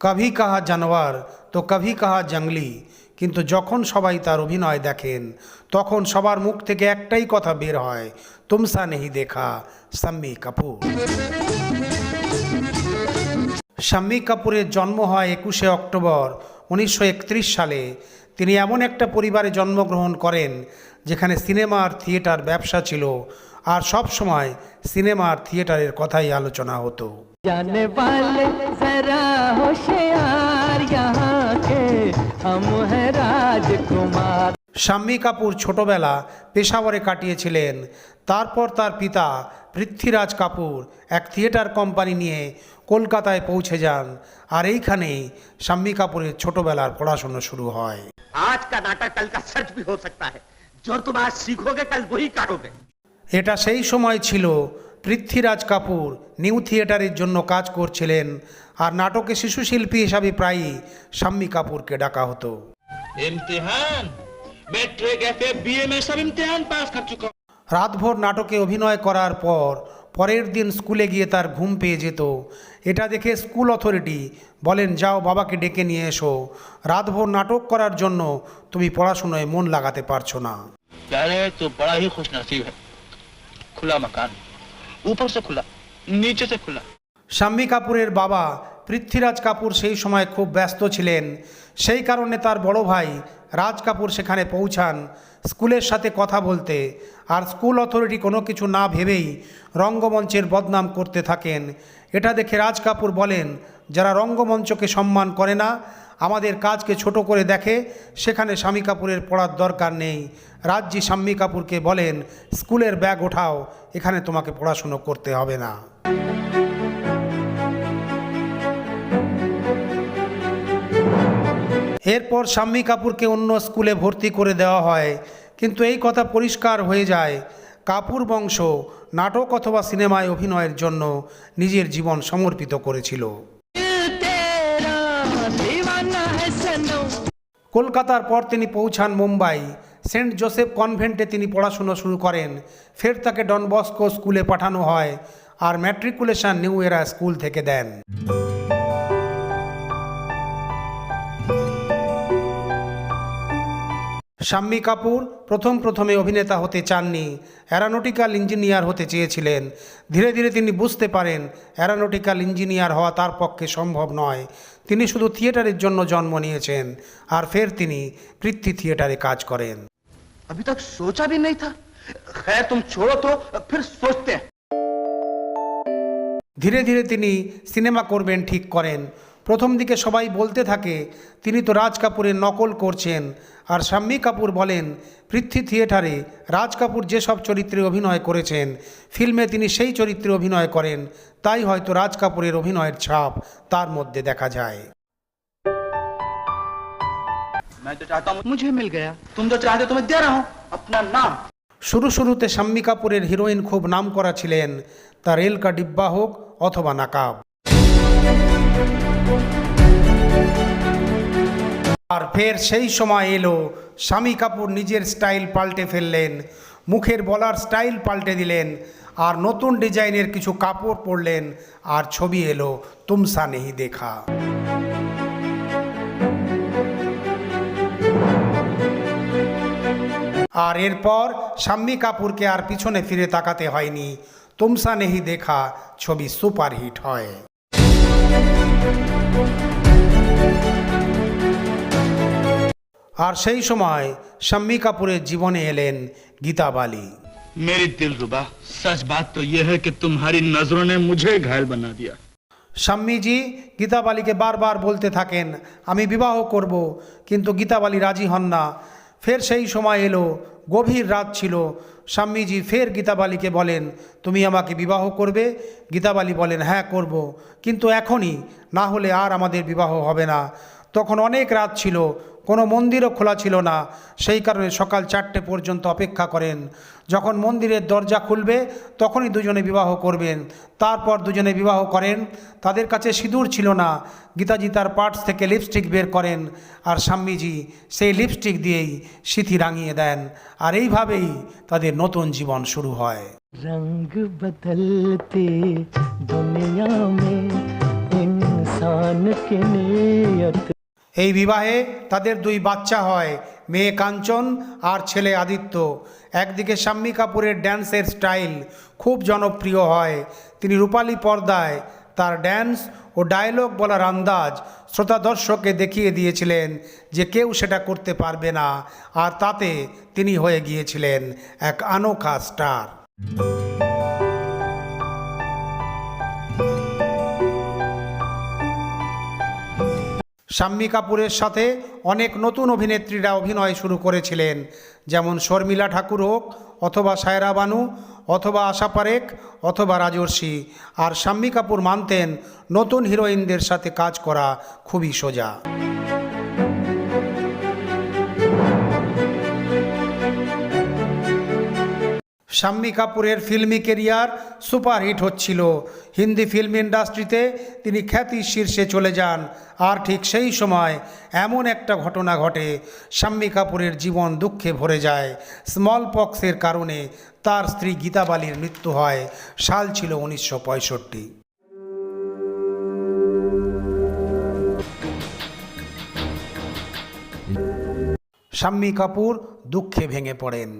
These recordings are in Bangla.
কভি কাহা জানোয়ার তো কভি কাহা জঙ্গলি কিন্তু যখন সবাই তার অভিনয় দেখেন তখন সবার মুখ থেকে একটাই কথা বের হয় তুমসা নেহি দেখা সাম্মি কাপুর শাম্মী কাপুরের জন্ম হয় একুশে অক্টোবর উনিশশো একত্রিশ সালে তিনি এমন একটা পরিবারে জন্মগ্রহণ করেন যেখানে সিনেমা আর থিয়েটার ব্যবসা ছিল আর সব সময় সিনেমা আর থিয়েটারের কথাই আলোচনা হতো जाने वाले जरा होशियार यहाँ के हम हैं राजकुमार শাম্মী কাপুর ছোটবেলা পেশাওয়ারে কাটিয়েছিলেন তারপর তার পিতা পৃথ্বীরাজ কাপুর এক থিয়েটার কোম্পানি নিয়ে কলকাতায় পৌঁছে যান আর এইখানেই শাম্মী কাপুরের ছোটবেলার পড়াশুনো শুরু হয় आज का नाटक कल का सच भी हो सकता है जो तुम आज सीखोगे कल वही काटोगे এটা সেই সময় ছিল পৃথ্বীরাজ কাপুর নিউ থিয়েটারের জন্য কাজ করছিলেন আর নাটকে শিশু শিল্পী হিসাবে প্রায়ই শাম্মী কাপুরকে ডাকা হতো। রাতভর নাটকে অভিনয় করার পর পরের দিন স্কুলে গিয়ে তার ঘুম পেয়ে যেত। এটা দেখে স্কুল অথরিটি বলেন যাও বাবাকে ডেকে নিয়ে এসো। রাতভর নাটক করার জন্য তুমি পড়াশুনায় মন লাগাতে পারছ না। তো খুশ হ্যাঁ खुला मकान ऊपर से खुला नीचे से खुला শাম্মী কাপুরের বাবা পৃথ্বীরাজ কাপুর সেই সময় খুব ব্যস্ত ছিলেন সেই কারণে তার বড় ভাই রাজ কাপুর সেখানে পৌঁছান স্কুলের সাথে কথা বলতে আর স্কুল অথরিটি কোনো কিছু না ভেবেই রঙ্গমঞ্চের বদনাম করতে থাকেন এটা দেখে রাজ কাপুর বলেন যারা রঙ্গমঞ্চকে সম্মান করে না আমাদের কাজকে ছোট করে দেখে, সেখানে স্বামী কাপুরের পড়ার দরকার নেই। রাজ্যি শাম্মী কাপুরকে বলেন, স্কুলের ব্যাগ ওঠাও, এখানে তোমাকে পড়াশুনো করতে হবে না। এরপর শাম্মী কাপুরকে অন্য স্কুলে ভর্তি করে দেওয়া হয়। কিন্তু এই কথা পরিষ্কার হয়ে যায়, কাপুর বংশ নাটক অথবা সিনেমায় অভিনয়ের জন্য নিজের জীবন সমর্পিত করেছিল। কলকাতার পর তিনি পৌঁছান মুম্বাই। সেন্ট জোসেফ কনভেন্টে তিনি পড়াশুনো শুরু করেন। ফের তাকে ডনবস্কো স্কুলে পাঠানো হয় আর ম্যাট্রিকুলেশন নিউ এরা স্কুল থেকে দেন। শাম্মী কাপুর প্রথম প্রথমে অভিনেতা হতে চাননি অ্যারোনটিক্যাল ইঞ্জিনিয়ার হতে চেয়েছিলেন ধীরে ধীরে তিনি বুঝতে পারেন অ্যারোনটিক্যাল ইঞ্জিনিয়ার হওয়া তার পক্ষে সম্ভব নয় তিনি শুধু থিয়েটারের জন্য জন্ম নিয়েছেন আর ফের তিনি পৃথ্বী থিয়েটারে কাজ করেন अभी तक सोचा भी नहीं था खैर तुम छोड़ो तो फिर सोचते हैं ধীরে ধীরে তিনি সিনেমা করবেন ঠিক করেন প্রথম দিকে সবাই বলতে থাকে তিনি তো রাজ কাপুরের নকল করছেন আর শাম্মী কাপুর বলেন পৃথ্বী থিয়েটারে রাজ কাপুর যেসব চরিত্রে অভিনয় করেছেন ফিল্মে তিনি সেই চরিত্রে অভিনয় করেন তাই হয়তো রাজ কাপুরের অভিনয়ের ছাপ তার মধ্যে দেখা যায়। তুমি আপনার নাম শুরু শুরুতে শাম্মী কাপুরের হিরোইন খুব নাম করা ছিলেন তা রেল কা ডিব্বা হোক অথবা নাকাব। আর ফের সেই সময় এলো স্বামী কাপুর নিজের স্টাইল পাল্টে ফেললেন, মুখের বলার স্টাইল পাল্টে দিলেন, আর নতুন ডিজাইনের কিছু কাপড় পরলেন, আর ছবি এলো তুমসা নেহি দেখা। আর এরপর শাম্মী কাপুরকে আর পিছনে ফিরে তাকাতে হয়নি, তুমসা নেহি দেখা ছবি সুপারহিট হয়। আর সেই সময় শাম্মী কাপুরের জীবনে এলেন গীতা বালি मेरी दिल रुबा सच बात तो यह है कि तुम्हारी नजरों ने मुझे घायल बना दिया স্বামীজি গীতাবালিকে বারবার বলতে থাকেন আমি বিবাহ করব কিন্তু গীতাবালি রাজি হন না ফের সেই সময় এলো গভীর রাত ছিল স্বামীজি ফের গীতাবালিকে বলেন তুমি আমাকে বিবাহ করবে গীতাবালি বলেন হ্যাঁ করব কিন্তু এখনই না হলে আর আমাদের বিবাহ হবে না তখন অনেক রাত ছিল কোনো মন্দিরও খোলা ছিল না সেই কারণে সকাল চারটে পর্যন্ত অপেক্ষা করেন যখন মন্দিরের দরজা খুলবে তখনই দুজনে বিবাহ করবেন তারপর দুজনে বিবাহ করেন তাদের কাছে সিঁদুর ছিল না গীতাজি তার পার্টস থেকে লিপস্টিক বের করেন আর স্বামীজি সেই লিপস্টিক দিয়েই সিথি রাঙিয়ে দেন আর এইভাবেই তাদের নতুন জীবন শুরু হয় रंग बदलती दुनिया में इंसान की नीयत এই বিবাহে তাদের দুই বাচ্চা হয়, মেয়ে কাঞ্চন আর ছেলে আদিত্য। একদিকে শাম্মী কাপুরের ড্যান্সের স্টাইল খুব জনপ্রিয় হয়, তিনি রূপালী পর্দায় তার ড্যান্স ও ডায়লগ বলার আন্দাজ শ্রোতা দর্শককে দেখিয়ে দিয়েছিলেন যে কেউ সেটা করতে পারবে না, আর তাতে তিনি হয়ে গিয়েছিলেন এক আনোখা স্টার। শাম্মী কাপুরের সাথে অনেক নতুন অভিনেত্রীরা অভিনয় শুরু করেছিলেন। যেমন শর্মিলা ঠাকুর হোক, অথবা সায়রা বানু, অথবা আশা পারেক অথবা রাজর্ষি। আর শাম্মী কাপুর মানতেন নতুন হিরোইনদের সাথে কাজ করা খুবই সোজা। শাম্মী কাপুরের ফিল্মি কেরিয়ার সুপারহিট হচ্ছিল। হিন্দি ফিল্ম ইন্ডাস্ট্রিতে তিনি খ্যাতির শীর্ষে চলে যান। আর ঠিক সেই সময় এমন একটা ঘটনা ঘটে, শাম্মী কাপুরের জীবন দুঃখে ভরে যায়। স্মল পক্সের কারণে তার স্ত্রী গীতা বালির মৃত্যু হয়, সাল ছিল উনিশশো পঁয়ষট্টি। শাম্মী কাপুর দুঃখে ভেঙে পড়েন।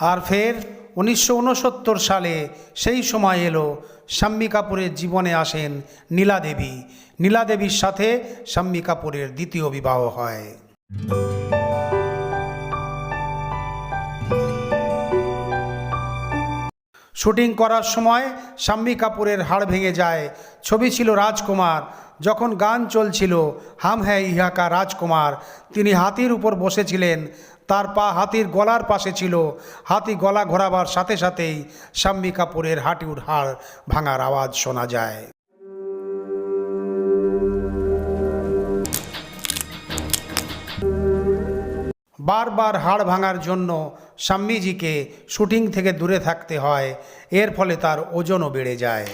আর ফের উনিশশো উনসত্তর সালে সেই সময় এলো শাম্মী কাপুরের জীবনে আসেন নীলা দেবী নীলা দেবীর সাথে শাম্মী কাপুরের দ্বিতীয় বিবাহ হয়। শুটিং করার সময় শাম্মী কাপুরের হাড় ভেঙে যায়। ছবি ছিল রাজকুমার। যখন গান চলছিল হাম হ্যাঁ ইহাকা রাজকুমার, তিনি হাতির উপর বসেছিলেন। তার পা হাতির গলার পাশে ছিল। হাতি গলা ঘোরাবার সাথে সাথেই শাম্মী কাপুরের হাঁটুর হাড় ভাঙার আওয়াজ শোনা যায়। বারবার হাড় ভাঙার জন্য স্বামীজিকে শুটিং থেকে দূরে থাকতে হয়। এর ফলে তার ওজনও বেড়ে যায়।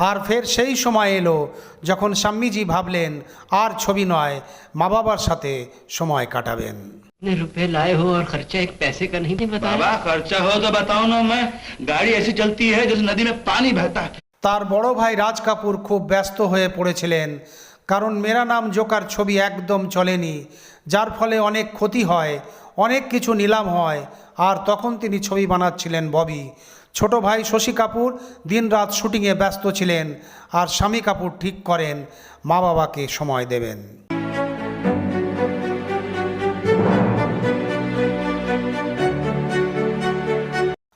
আর ফের সেই সময় এলো যখন স্বামীজি ভাবলেন আর ছবি নয় মা বাবার সাথে সময় কাটাবেন इतने रुपए लाए हो और खर्चा एक पैसे का नहीं बताया बाबा खर्चा हो तो बताओ ना मैं गाड़ी ऐसी चलती है जैसे नदी में पानी बहता है তার বড় ভাই রাজ কাপুর খুব ব্যস্ত হয়ে পড়েছিলেন কারণ মেরা নাম জোকার ছবি একদম চলেনি যার ফলে অনেক ক্ষতি হয় অনেক কিছু নিলাম হয় আর তখন তিনি ছবি বানাচ্ছিলেন ববি ছোট ভাই শশী কাপুর দিনরাত শুটিংয়ে ব্যস্ত ছিলেন আর স্বামী কাপুর ঠিক করেন, মা বাবাকে সময় দেবেন।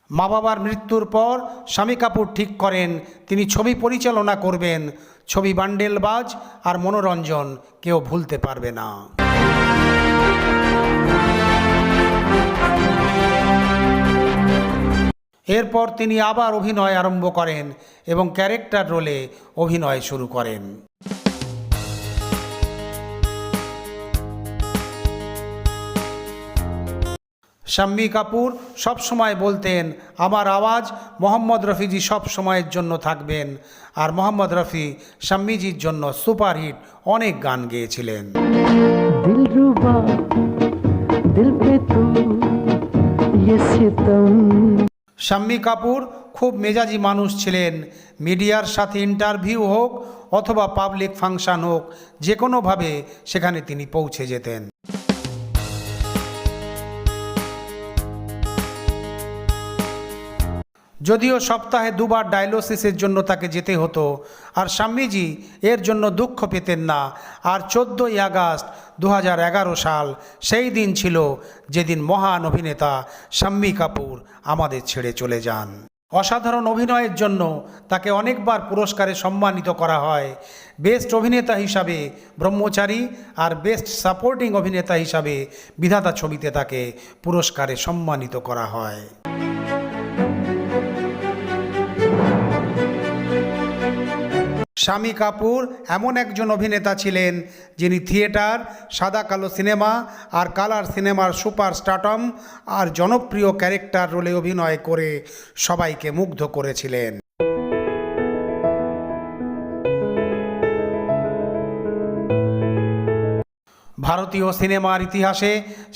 মা বাবার মৃত্যুর পর স্বামী কাপুর ঠিক করেন, তিনি ছবি পরিচালনা করবেন, ছবি বান্ডেলবাজ আর মনোরঞ্জন কেউ ভুলতে পারবে না। এরপর তিনি আবার অভিনয় আরম্ভ করেন এবং ক্যারেক্টার রোলে অভিনয় শুরু করেন। শাম্মী কাপুর সব সময় বলতেন, আমার আওয়াজ মোহাম্মদ রফিজি সব সময়ের জন্য থাকবেন। আর মোহাম্মদ রফি শাম্মীজির জন্য সুপারহিট অনেক গান গেয়েছিলেন। শাম্মী কাপুর খুব মেজাজি মানুষ ছিলেন। মিডিয়ার সাথে ইন্টারভিউ হোক অথবা পাবলিক ফাংশন হোক যে কোনোভাবে সেখানে তিনি পৌঁছে যেতেন। যদিও সপ্তাহে দুবার ডায়ালিসিসের জন্য তাকে যেতে হতো, আর স্বামীজি এর জন্য দুঃখ পেতেন না। আর চোদ্দোই আগস্ট দু হাজার এগারো সাল সেই দিন ছিল যেদিন মহান অভিনেতা শাম্মী কাপুর আমাদের ছেড়ে চলে যান। অসাধারণ অভিনয়ের জন্য তাকে অনেকবার পুরস্কারে সম্মানিত করা হয়। বেস্ট অভিনেতা হিসাবে ব্রহ্মচারী আর বেস্ট সাপোর্টিং অভিনেতা হিসাবে বিধাতা ছবিতে তাকে পুরস্কারে সম্মানিত করা হয়। স্বামী কাপুর এমন একজন অভিনেতা ছিলেন যিনি থিয়েটার, সাদা কালো সিনেমা আর কালার সিনেমার সুপার স্টাটম আর জনপ্রিয় ক্যারেক্টার রোলে অভিনয় করে সবাইকে মুগ্ধ করেছিলেন। ভারতীয় সিনেমার ইতিহাসে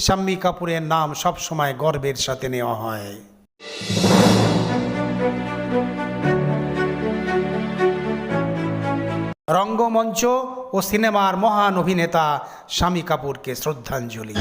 শাম্মী কাপুরের নাম সবসময় গর্বের সাথে নেওয়া হয়। রঙ্গমঞ্চ ও সিনেমার মহান অভিনেতা স্বামী কাপুরকে শ্রদ্ধাঞ্জলি।